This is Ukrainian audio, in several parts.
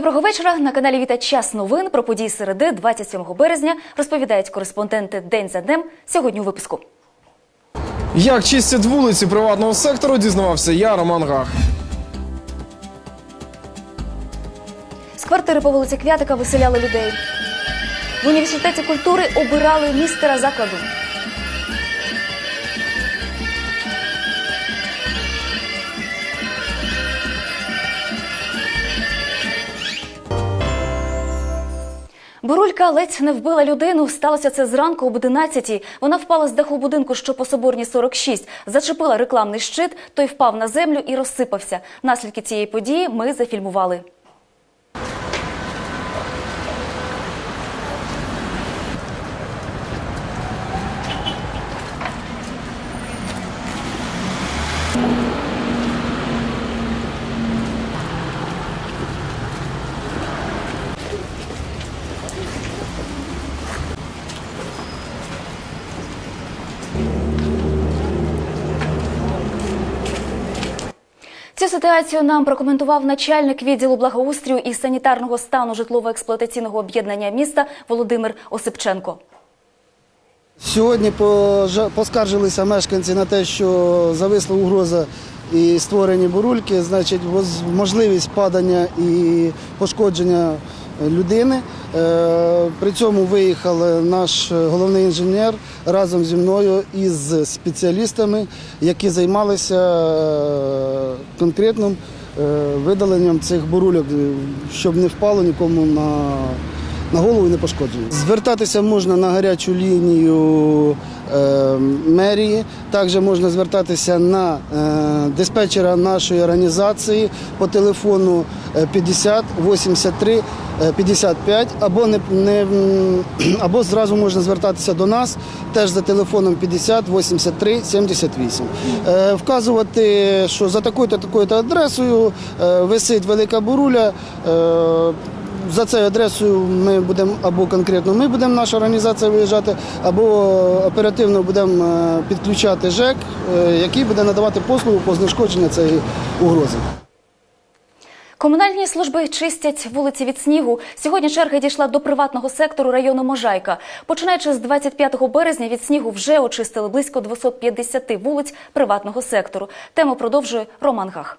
Доброго вечора. На каналі Віта Час новин про події середи 27 березня розповідають кореспонденти день за днем. Сьогодні у випуску. Як чистять вулиці приватного сектору, дізнавався я, Роман Гах. З квартири по вулиці Квятика виселяли людей. В університеті культури обирали містера закладу. Бурулька ледь не вбила людину. Сталося це зранку об 11-й. Вона впала з даху будинку, що по соборні 46, зачепила рекламний щит, той впав на землю і розсипався. Наслідки цієї події ми зафільмували. Ситуацію нам прокоментував начальник відділу благоустрою і санітарного стану житлово-експлуатаційного об'єднання міста Володимир Осипченко. Сьогодні поскаржилися мешканці на те, що зависла угроза і створені бурульки, значить, можливість падання і пошкодження людини. Е, При цьому виїхав наш головний інженер разом зі мною із спеціалістами, які займалися е, конкретним е, видаленням цих бурульок, щоб не впало нікому на на голову і не пошкоджено. Звертатися можна на гарячу лінію е, мерії, також можна звертатися на е, диспетчера нашої організації по телефону е, 50 83 е, 55, або не, не або зразу можна звертатися до нас теж за телефоном 50 83 78. Е, вказувати, що за такою-то такою-то адресою е, висить велика буруля. Е, за цією адресою ми будемо або конкретно ми будемо, наша організація виїжджати, або оперативно будемо е, підключати ЖЕК, е, який буде надавати послугу по знешкодженню цієї угрози. Комунальні служби чистять вулиці від снігу. Сьогодні черга дійшла до приватного сектору району Можайка. Починаючи з 25 березня від снігу вже очистили близько 250 вулиць приватного сектору. Тему продовжує Роман Гах.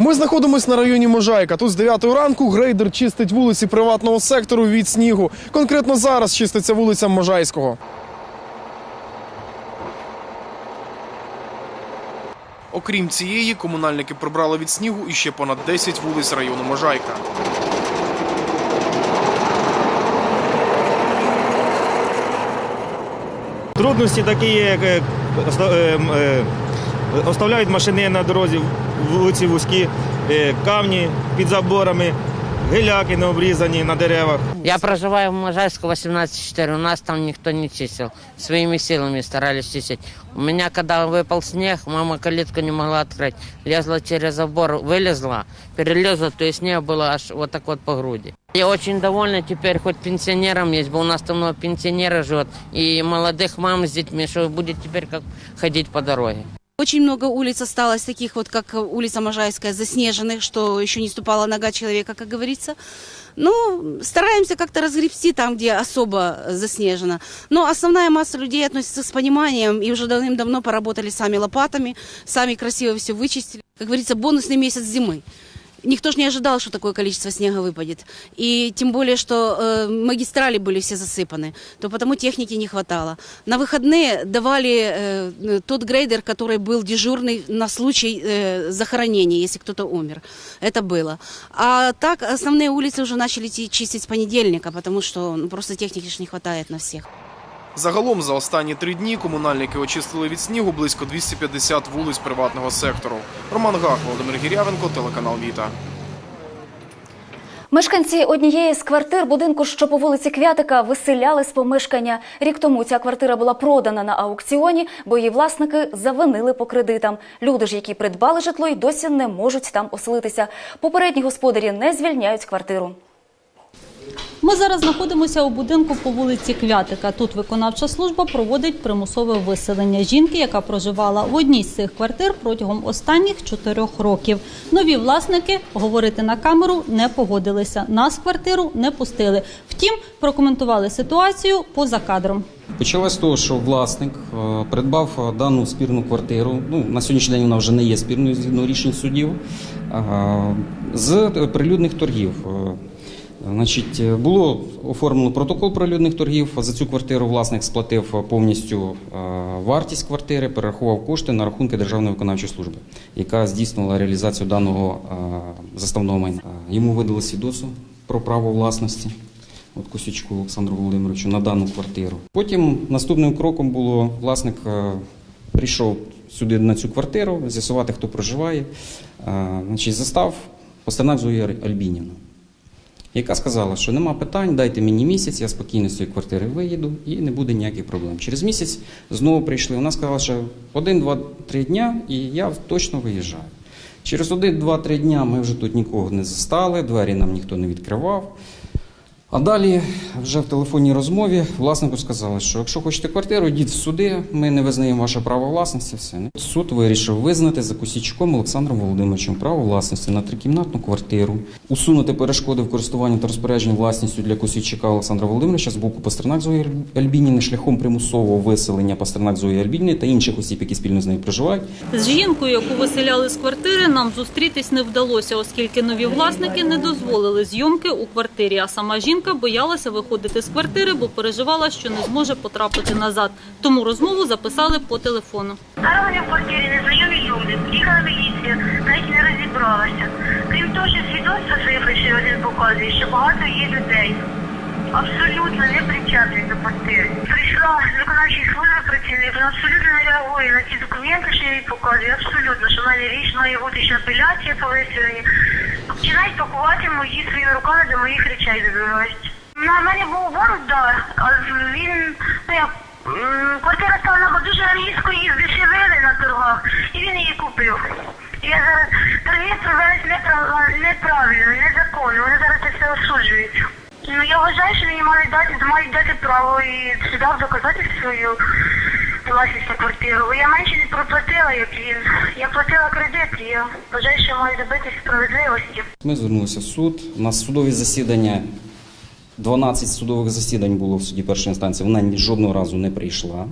Ми знаходимося на районі Можайка. Тут з 9 ранку грейдер чистить вулиці приватного сектору від снігу. Конкретно зараз чиститься вулиця Можайського. Окрім цієї, комунальники прибрали від снігу іще понад 10 вулиць району Можайка. Трудності такі, як е, е, е, оставляють машини на дорозі, вулиці вузькі, е, камні під заборами, гиляки не обрізані на деревах. Я проживаю в Можайску 18-4, у нас там никто не чистил. Своими силами старались чистить. У меня, когда выпал снег, мама калитку не могла открыть. Лезла через забор, вылезла, перелезла, то есть снег было аж вот так вот по груди. Я очень довольна теперь, хоть пенсионерам есть, бо у нас там много пенсионеров живет, и молодых мам с детьми, что будет теперь как ходить по дороге. Очень много улиц осталось, таких вот, как улица Можайская, заснеженных, что еще не ступала нога человека, как говорится. Ну, стараемся как-то разгребсти там, где особо заснежено. Но основная масса людей относится с пониманием и уже давным-давно поработали сами лопатами, сами красиво все вычистили. Как говорится, бонусный месяц зимы. Никто же не ожидал, что такое количество снега выпадет. И тем более, что э, магистрали были все засыпаны, то потому техники не хватало. На выходные давали э, тот грейдер, который был дежурный на случай э, захоронения, если кто-то умер. Это было. А так основные улицы уже начали ти- чистить с понедельника, потому что ну, просто техники ж не хватает на всех. Загалом за останні три дні комунальники очистили від снігу близько 250 вулиць приватного сектору. Роман Гах, Володимир Гірявенко, телеканал Віта. Мешканці однієї з квартир будинку, що по вулиці Квятика, виселяли з помешкання. Рік тому ця квартира була продана на аукціоні, бо її власники завинили по кредитам. Люди ж, які придбали житло, й досі не можуть там оселитися. Попередні господарі не звільняють квартиру. Ми зараз знаходимося у будинку по вулиці Квятика. Тут виконавча служба проводить примусове виселення жінки, яка проживала в одній з цих квартир протягом останніх чотирьох років. Нові власники говорити на камеру не погодилися. Нас в квартиру не пустили. Втім, прокоментували ситуацію поза кадром. Почалось з того, що власник е, придбав е, дану спірну квартиру. Ну, на сьогоднішній день вона вже не є спірною згідно рішень судів. е, З прилюдних торгів. Значить, е, було оформлено протокол прилюдних торгів. За цю квартиру власник сплатив повністю е, вартість квартири, перерахував кошти на рахунки Державної виконавчої служби, яка здійснила реалізацію даного е, заставного майна. Йому видали свідоцтво про право власності от Косючку Олександру Володимировичу на дану квартиру. Потім наступним кроком було власник прийшов сюди на цю квартиру, з'ясувати, хто проживає. Значить, застав Пастернак Зою Альбінівну, яка сказала, що нема питань, дайте мені місяць, я спокійно з цієї квартири виїду і не буде ніяких проблем. Через місяць знову прийшли. Вона сказала, що один, два, три дня і я точно виїжджаю. Через один, два, три дня ми вже тут нікого не застали, двері нам ніхто не відкривав. А далі, вже в телефонній розмові, власнику сказали, що якщо хочете квартиру, йдіть в суди, ми не визнаємо ваше право власності. Все. Суд вирішив визнати за Косічком Олександром Володимировичем право власності на трикімнатну квартиру, усунути перешкоди в користуванні та розпорядженні власністю для Косічка Олександра Володимировича з боку Пастернак Зої Альбініни шляхом примусового виселення Пастернак Зої Альбініни та інших осіб, які спільно з нею проживають, З жінкою, яку виселяли з квартири, нам зустрітись не вдалося, оскільки нові власники не дозволили зйомки у квартирі. А сама жінка боялася виходити з квартири, бо переживала, що не зможе потрапити назад. Тому розмову записали по телефону. Зараз вони в квартирі незнайомі люди. Приїхала міліція, навіть не розібралася. Крім того, що свідоцтво своє фальшиве один показує, що багато є людей. Абсолютно не причетний до квартири. Прийшла з виконавчої служби працівник, він абсолютно не реагує на ті документи, що я їй показую. Абсолютно, що в мене річ має бути ще апеляція по виселенні. Починають пакувати мої своїми руками до моїх речей добивають. На мене був борг, да, але він, ну як, квартира стала набагато дуже різко її здешевили на торгах, і він її купив. Я зараз торги провели неправ- неправильно, незаконно, вони зараз це все осуджують. Ну я вважаю, що мені мають дати, мають дати право і сюди доказати свою власність на квартиру. Я менше не проплатила, як він. Я платила кредит, і я вважаю, що маю добитися справедливості. Ми звернулися в суд. У нас судові засідання, 12 судових засідань було в суді першої інстанції. Вона жодного разу не прийшла.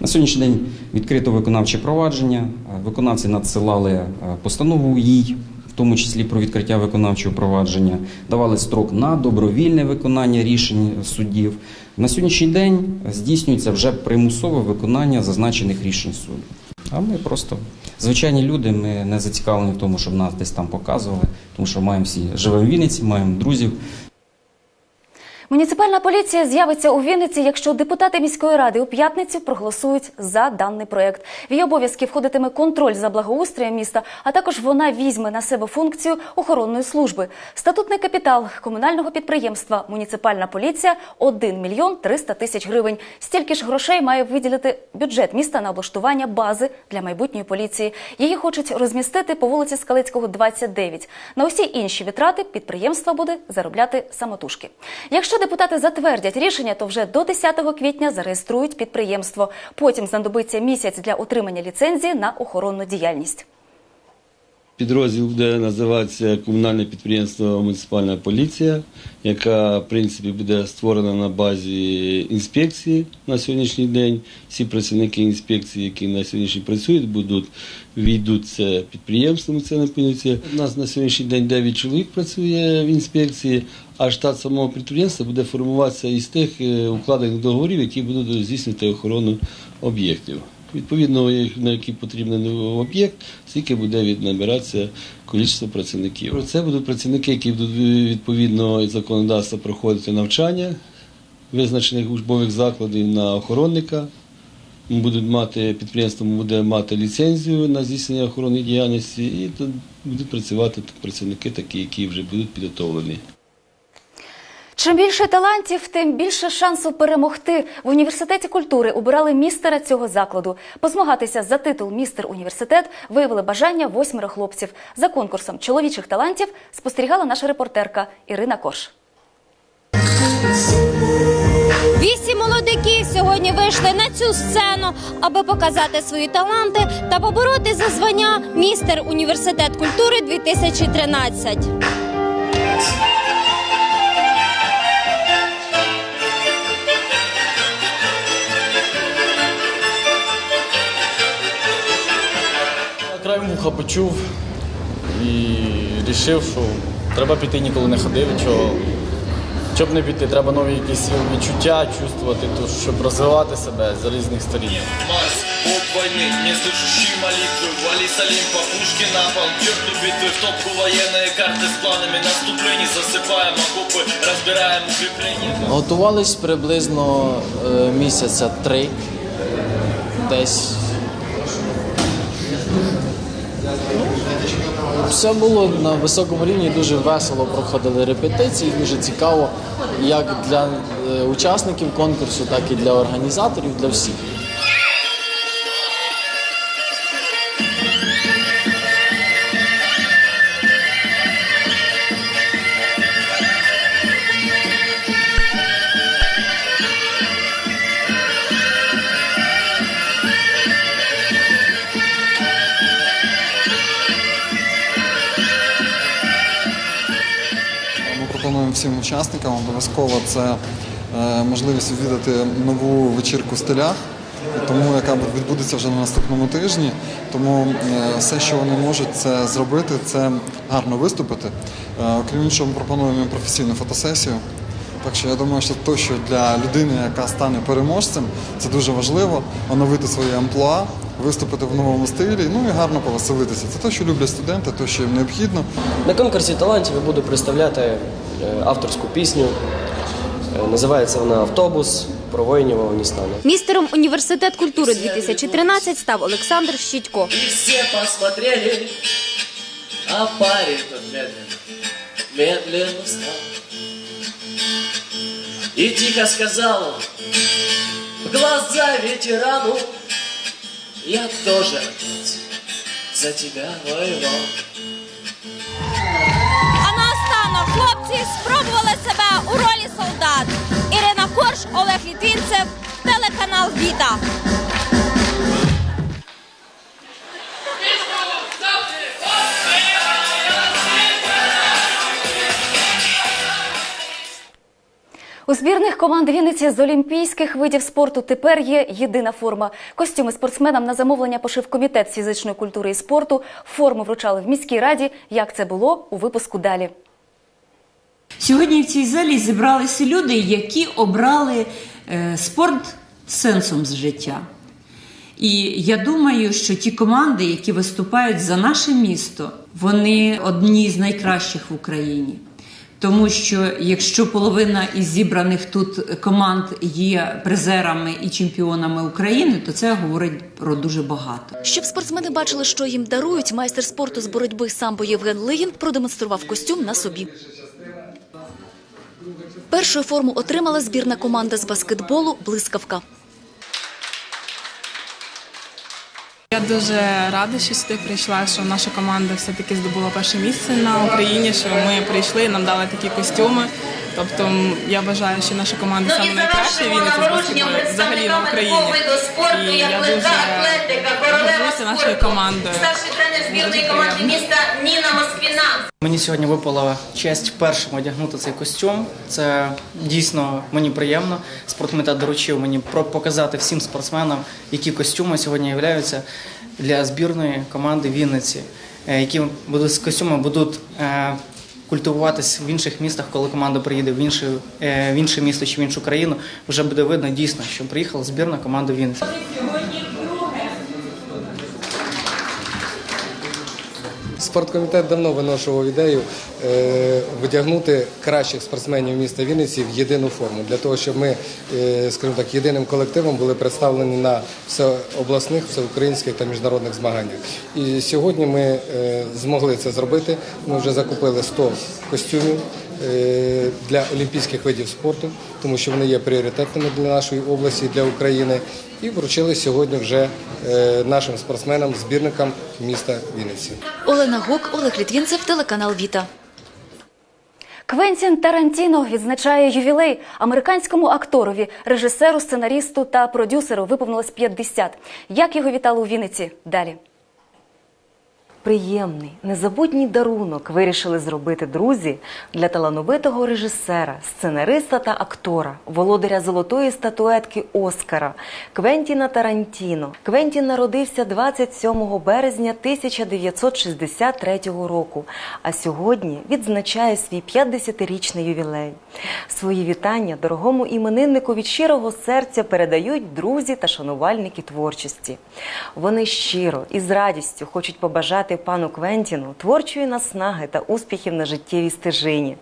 На сьогоднішній день відкрито виконавче провадження. Е, Виконавці надсилали е, постанову їй, в тому числі про відкриття виконавчого провадження, давали строк на добровільне виконання рішень суддів. На сьогоднішній день здійснюється вже примусове виконання зазначених рішень суду. А ми просто звичайні люди, ми не зацікавлені в тому, щоб нас десь там показували, тому що маємо всі живемо в Вінниці, маємо друзів. Муніципальна поліція з'явиться у Вінниці, якщо депутати міської ради у п'ятницю проголосують за даний проект. В її обов'язки входитиме контроль за благоустроєм міста, а також вона візьме на себе функцію охоронної служби. Статутний капітал комунального підприємства Муніципальна поліція 1 мільйон 300 тисяч гривень. Стільки ж грошей має виділити бюджет міста на облаштування бази для майбутньої поліції. Її хочуть розмістити по вулиці Скалицького, 29. На усі інші витрати підприємство буде заробляти самотужки. Якщо депутати затвердять рішення, то вже до 10 квітня зареєструють підприємство. Потім знадобиться місяць для отримання ліцензії на охоронну діяльність. Підрозділ буде називатися комунальне підприємство Муніципальна поліція, яка в принципі буде створена на базі інспекції на сьогоднішній день. Всі працівники інспекції, які на сьогоднішній працюють, будуть війдуть це підприємство Муніципальна поліція. У нас на сьогоднішній день 9 чоловік працює в інспекції, а штат самого підприємства буде формуватися із тих е, укладених договорів, які будуть здійснювати охорону об'єктів. Відповідно, на який потрібен об'єкт, скільки буде від- набиратися кількість працівників. Це будуть працівники, які будуть е, відповідно законодавства проходити навчання визначених учбових закладів на охоронника. Будуть мати підприємство буде мати ліцензію на здійснення охоронної діяльності, і будуть працювати працівники, такі, які вже будуть підготовлені. Чим більше талантів, тим більше шансу перемогти. В університеті культури обирали містера цього закладу. Позмагатися за титул містер університет виявили бажання восьмеро хлопців. За конкурсом чоловічих талантів спостерігала наша репортерка Ірина Корж. Вісім молодиків сьогодні вийшли на цю сцену, аби показати свої таланти та побороти за звання містер університет культури 2013. Краєм вуха почув і вирішив, що треба піти, ніколи не ходив, чого. Щоб не піти, треба нові якісь відчуття чувствувати, то, щоб розвивати себе з різних сторін. Марс, бог войны, не слышащий молитвы Вали с Олимпа, пушки на пол, черт убитый В топку военные карты с планами наступлений Засыпаем окопы, разбираем укрепления Готувались приблизно е, місяця три, десь. все було на високому рівні, дуже весело проходили репетиції, дуже цікаво як для е, учасників конкурсу, так і для організаторів, для всіх. Учасникам обов'язково це е, можливість відвідати нову вечірку в стилях, тому яка відбудеться вже на наступному тижні. Тому е, все, що вони можуть це зробити, це гарно виступити. Е, Окрім іншого, ми пропонуємо професійну фотосесію. Так що я думаю, що то, що для людини, яка стане переможцем, це дуже важливо оновити своє амплуа, виступити в новому стилі, ну і гарно повеселитися. Це те, що люблять студенти, те, що їм необхідно. На конкурсі талантів я буду представляти авторську пісню. Е, Називається вона Автобус про воїнів Афганістану. Містером університет культури 2013 став Олександр Щітько. И все посмотрели, а парень тот медленно, медленно встал. И тихо сказал в глаза ветерану, я тоже отец за тебя воевал. Хлопці спробували себе у ролі солдат. Ірина Корж, Олег Літвінцев, телеканал Віта. У збірних команд Вінниці з олімпійських видів спорту тепер є єдина форма. Костюми спортсменам на замовлення пошив комітет з фізичної культури і спорту. Форму вручали в міській раді. Як це було у випуску далі? Сьогодні в цій залі зібралися люди, які обрали е, спорт сенсом з життя. І я думаю, що ті команди, які виступають за наше місто, вони одні з найкращих в Україні. Тому що якщо половина із зібраних тут команд є призерами і чемпіонами України, то це говорить про дуже багато. Щоб спортсмени бачили, що їм дарують, майстер спорту з боротьби самбо Євген Лигін продемонстрував костюм на собі. Першою форму отримала збірна команда з баскетболу Блискавка. Я дуже рада, що сюди прийшла, що наша команда все-таки здобула перше місце на Україні, що ми прийшли, нам дали такі костюми. Тобто я вважаю, що наша команда саме найкраща Вінниця з баскетболу взагалі на Україні. І я дуже горжуся нашою командою. тренер збірної команди міста Ніна Москвіна. Мені сьогодні випала честь першим одягнути цей костюм. Це дійсно мені приємно. Спорткомітет доручив мені про- показати всім спортсменам, які костюми сьогодні являються для збірної команди Вінниці, е, які будуть з костюми будуть культивуватись в інших містах, коли команда приїде в інше, е, в інше місто чи в іншу країну. Вже буде видно дійсно, що приїхала збірна команда Вінниці. Спорткомітет давно виношував ідею видягнути кращих спортсменів міста Вінниці в єдину форму для того, щоб ми, е, скажімо так, єдиним колективом були представлені на всеобласних, всеукраїнських та міжнародних змаганнях. І сьогодні ми е, змогли це зробити. Ми вже закупили 100 костюмів е, для олімпійських видів спорту, тому що вони є пріоритетними для нашої області, для України. І вручили сьогодні вже е, нашим спортсменам, збірникам міста Вінниці. Олена Гок, Олег Літвінцев, телеканал Віта. Квентін Тарантіно відзначає ювілей американському акторові, режисеру, сценаристу та продюсеру виповнилось 50. Як його вітали у Вінниці? Далі. Приємний, незабутній дарунок вирішили зробити друзі для талановитого режисера, сценариста та актора, володаря золотої статуетки Оскара Квентіна Тарантіно. Квентін народився 27 березня 1963 року, а сьогодні відзначає свій 50-річний ювілей. Свої вітання дорогому імениннику від щирого серця передають друзі та шанувальники творчості. Вони щиро і з радістю хочуть побажати пану Квентіну творчої наснаги та успіхів на життєвій стежині.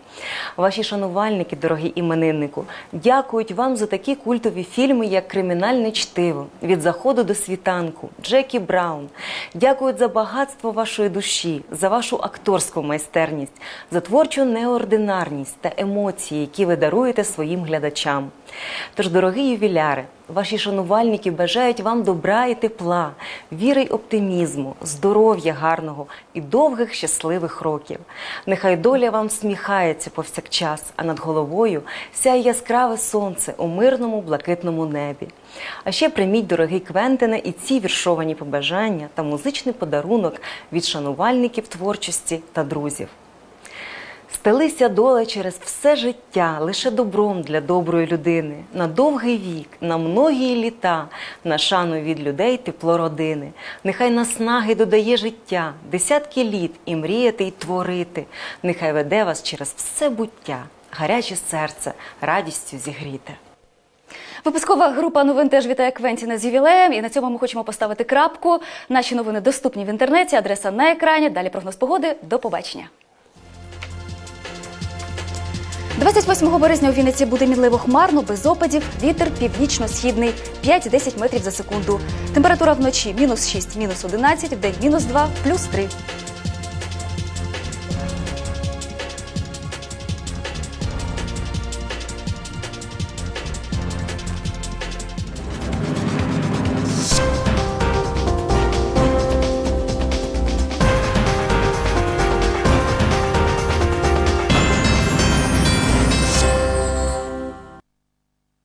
Ваші шанувальники, дорогі імениннику, дякують вам за такі культові фільми, як Кримінальне чтиво від заходу до світанку, Джекі Браун. Дякують за багатство вашої душі, за вашу акторську майстерність, за творчу неординарність та емоції, які ви даруєте своїм глядачам. Тож, дорогі ювіляри, ваші шанувальники бажають вам добра і тепла, віри й оптимізму, здоров'я гарного і довгих щасливих років. Нехай доля вам сміхається повсякчас, а над головою сяє яскраве сонце у мирному блакитному небі. А ще прийміть, дорогий Квентине, і ці віршовані побажання та музичний подарунок від шанувальників творчості та друзів. Стелися доле через все життя лише добром для доброї людини, на довгий вік, на многії літа, на шану від людей тепло родини. Нехай наснаги додає життя, десятки літ і мріяти, й творити. Нехай веде вас через все буття, гаряче серце, радістю зігріте. Випускова група новин теж вітає Квентіна з ювілеєм. І на цьому ми хочемо поставити крапку. Наші новини доступні в інтернеті. Адреса на екрані. Далі прогноз погоди. До побачення. 28 березня у Вінниці буде мінливо хмарно, без опадів, вітер північно-східний 5-10 метрів за секунду. Температура вночі мінус 6, мінус 11, в день мінус 2, плюс 3.